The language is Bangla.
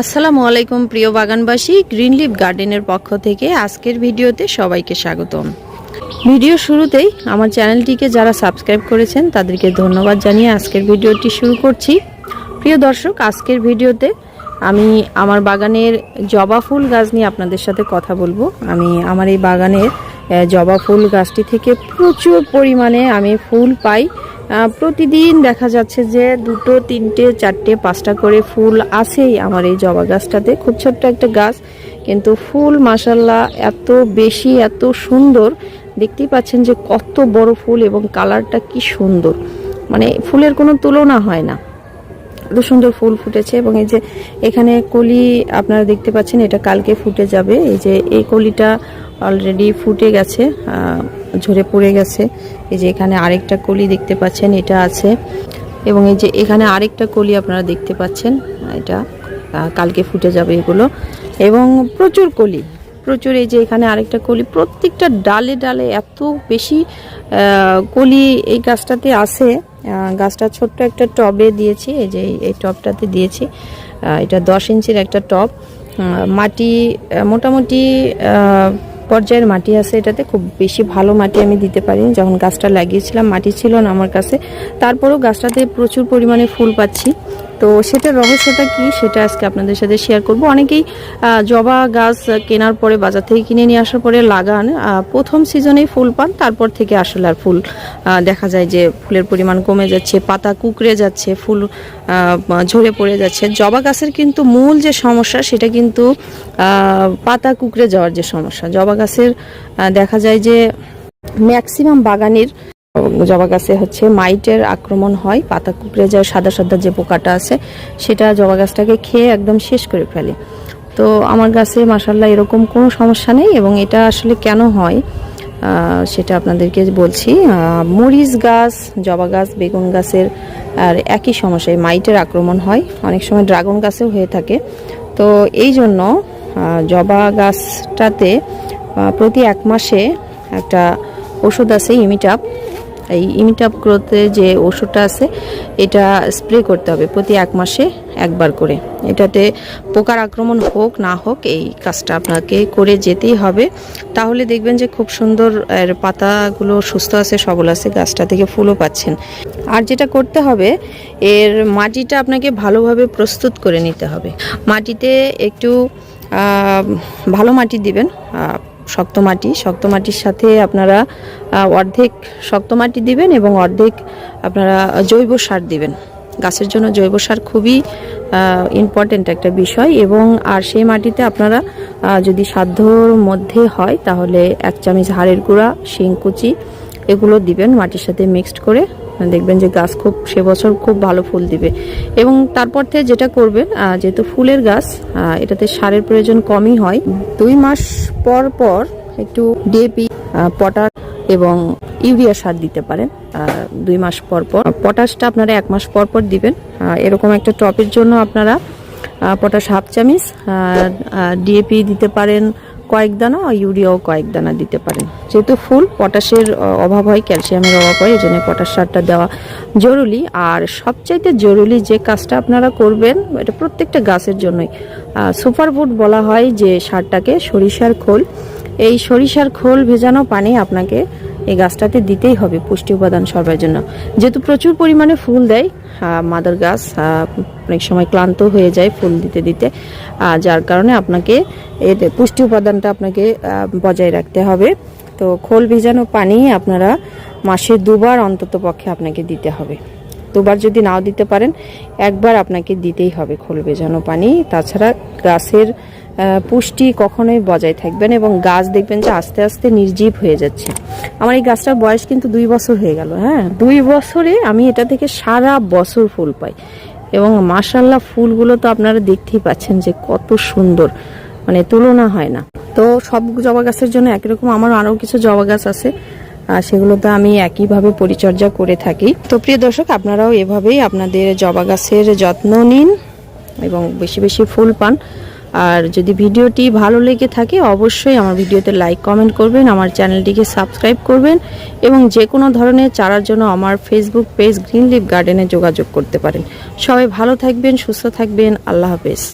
আসসালামু আলাইকুম, প্রিয় বাগানবাসী। গ্রিন লিফ গার্ডেনের পক্ষ থেকে আজকের ভিডিওতে সবাইকে স্বাগতম। ভিডিও শুরুতেই আমার চ্যানেলটিকে যারা সাবস্ক্রাইব করেছেন, তাদেরকে ধন্যবাদ জানিয়ে আজকের ভিডিওটি শুরু করছি। প্রিয় দর্শক, আজকের ভিডিওতে আমি আমার বাগানের জবা ফুল গাছ নিয়ে আপনাদের সাথে কথা বলব। আমি আমার এই বাগানের জবা ফুল গাছটি থেকে প্রচুর পরিমাণে আমি ফুল পাই। প্রতিদিন দেখা যাচ্ছে যে দুটো, তিনটে, চারটে, পাঁচটা করে ফুল আসেই আমার এই জবা গাছটাতে। খুব ছোট্ট একটা গাছ, কিন্তু ফুল মাসাল্লাহ এত বেশি, এত সুন্দর। দেখতেই পাচ্ছেন যে কত বড় ফুল এবং কালারটা কি সুন্দর। মানে ফুলের কোনো তুলনা হয় না। এত সুন্দর ফুল ফুটেছে এবং এই যে এখানে কলি, আপনারা দেখতে পাচ্ছেন এটা কালকে ফুটে যাবে। এই যে এই কলিটা অলরেডি ফুটে গেছে। ঝরে পড়ে গেছে। এই যে এখানে আরেকটা কলি দেখতে পাচ্ছেন, এটা আছে। এবং এই যে এখানে আরেকটা কলি আপনারা দেখতে পাচ্ছেন, এটা কালকে ফুটে যাবে এগুলো। এবং প্রচুর কলি, প্রচুর এই যে এখানে আরেকটা কলি, প্রত্যেকটা ডালে ডালে এত বেশি কলি এই গাছটাতে আছে। গাছটা ছোট্ট একটা টবে দিয়েছি, এই যে এই- টবটাতে দিয়েছি। এটা দশ ইঞ্চির একটা টব। মাটি মোটামুটি পর্যায়ের মাটি আছে এটাতে, খুব বেশি ভালো মাটি আমি দিতে পারিনি। যখন গাছটা লাগিয়েছিলাম, মাটি ছিল না আমার কাছে। তারপরেও গাছটাতে প্রচুর পরিমাণে ফুল পাচ্ছি। তো সেটার রহস্যটা কি সেটা আজকে আপনাদের সাথে শেয়ার করব। অনেকেই জবা গাছ কেনার পরে বাজার থেকে কিনে নিয়ে আসার পরে লাগান প্রথম সিজনেই ফুল পান, তারপর থেকে আসলে আর ফুল দেখা যায় যে ফুলের পরিমাণ কমে যাচ্ছে, পাতা কুকড়ে যাচ্ছে, ফুল ঝরে পড়ে যাচ্ছে। জবা গাছের কিন্তু মূল যে সমস্যা সেটা কিন্তু পাতা কুকড়ে যাওয়ার যে সমস্যা। জবা গাছের দেখা যায় যে ম্যাক্সিমাম বাগানের জবা গাছে হচ্ছে মাইটের আক্রমণ হয়, পাতা কুকড়ে যায়, সাদা সাদা যে পোকাটা আছে, সেটা জবা গাছটাকে খেয়ে একদম শেষ করে ফেলে। তো আমার গাছে মাসাল্লাহ এরকম কোনো সমস্যা নেই এবং এটা আসলে কেন হয় সেটা আপনাদেরকে বলছি। মরিচ গাছ, জবা গাছ, বেগুন গাছের আর একই সমস্যা এই মাইটের আক্রমণ হয়। অনেক সময় ড্রাগন গাছেও হয়ে থাকে। তো এই জন্য জবা গাছটাতে প্রতি এক মাসে একটা ওষুধ আছে ইমিটাপ। এই ইমিটাপ গ্রোথে যে ওষুধটা আছে, এটা স্প্রে করতে হবে প্রতি এক মাসে একবার করে। এটাতে পোকার আক্রমণ হোক, না হোক, এই কাজটা আপনাকে করে যেতেই হবে। তাহলে দেখবেন যে খুব সুন্দর এর পাতাগুলো সুস্থ আছে, সবল আছে, গাছটা থেকে ফুলও পাচ্ছেন। আর যেটা করতে হবে, এর মাটিটা আপনাকে ভালোভাবে প্রস্তুত করে নিতে হবে। মাটিতে একটু ভালো মাটি দিবেন শক্ত মাটি। শক্ত মাটির সাথে আপনারা অর্ধেক শক্ত মাটি দিবেন এবং অর্ধেক আপনারা জৈব সার দিবেন। গাছের জন্য জৈব সার খুবই ইম্পর্টেন্ট একটা বিষয় এবং আর সেই মাটিতে আপনারা যদি সাধ্যর মধ্যে হয় তাহলে এক চামচ হাড়ের গুঁড়া শিংকুচি এগুলো দিবেন মাটির সাথে মিক্সড করে। দেখবেন যে গাছ খুব, সে বছর খুব ভালো ফুল দিবে। এবং তারপর থেকে যেটা করবেন যেহেতু ফুলের গাছ এটাতে সারের প্রয়োজন কমই হয়। দুই মাস পর পর একটু ডিএপি পটাশ এবং ইউরিয়া সার দিতে পারেন দুই মাস পর পর। পটাশটা আপনারা এক মাস পর পর দিবেন। এরকম একটা টপের জন্য আপনারা পটাশ হাফ চামিচ ডিএপি দিতে পারেন কয়েক দানা আর ইউরিয়াও কয়েক দানা দিতে পারেন। যেহেতু ফুল, পটাশের অভাব হয়, ক্যালসিয়ামের অভাব হয় এই জন্য পটাশ সারটা দেওয়া জরুরি। আর সবচাইতে জরুরি যে কাজটা আপনারা করবেন, এটা প্রত্যেকটা গাছের জন্যই। সুপার ফুড বলা হয় যে সারটাকে, সরিষার খোল। এই সরিষার খোল ভেজানো পানি আপনাকে এই গাছটাতে দিতেই হবে পুষ্টি উপাদান সরবরাহের জন্য। যেহেতু প্রচুর পরিমাণে ফুল দেয় মাদার গাছ অনেক সময় ক্লান্ত হয়ে যায় ফুল দিতে দিতে যার কারণে আপনাকে এর পুষ্টি উপাদানটা আপনাকে বজায় রাখতে হবে। তো খোল ভেজানো পানি আপনারা মাসে দুবার অন্তত পক্ষে আপনাকে দিতে হবে। দুবার যদি নাও দিতে পারেন, একবার আপনাকে দিতেই হবে খোল ভেজানো পানি। তাছাড়া গাছের পুষ্টি কখনোই বজায় থাকবেন এবং গাছ দেখবেন যে আস্তে আস্তে নির্জীব হয়ে যাচ্ছে। আমার এই গাছটার বয়স কিন্তু দুই বছর হয়ে গেল হ্যাঁ? দুই বছরে আমি এটা থেকে সারা বছর ফুল পাই এবং মাশাল্লাহ ফুলগুলো তো আপনারা দেখতেই পাচ্ছেন যে কত সুন্দর মানে তুলনা হয় না। তো সব জবা গাছের জন্য একই রকম আমার আরও কিছু জবা গাছ আছে, আর সেগুলোতে আমি একইভাবে পরিচর্যা করে থাকি। তো প্রিয় দর্শক, আপনারাও এভাবেই আপনাদের জবা গাছের যত্ন নিন এবং বেশি বেশি ফুল পান। আর যদি ভিডিওটি ভালো লেগে থাকে, অবশ্যই আমার ভিডিওতে লাইক কমেন্ট করবেন, আমার চ্যানেলটিকে সাবস্ক্রাইব করবেন এবং যে কোনো ধরনের চারার জন্য আমার ফেসবুক পেজ গ্রিন লিভ গার্ডেনে যোগাযোগ করতে পারেন। সবাই ভালো থাকবেন, সুস্থ থাকবেন, আল্লাহ হাফেজ।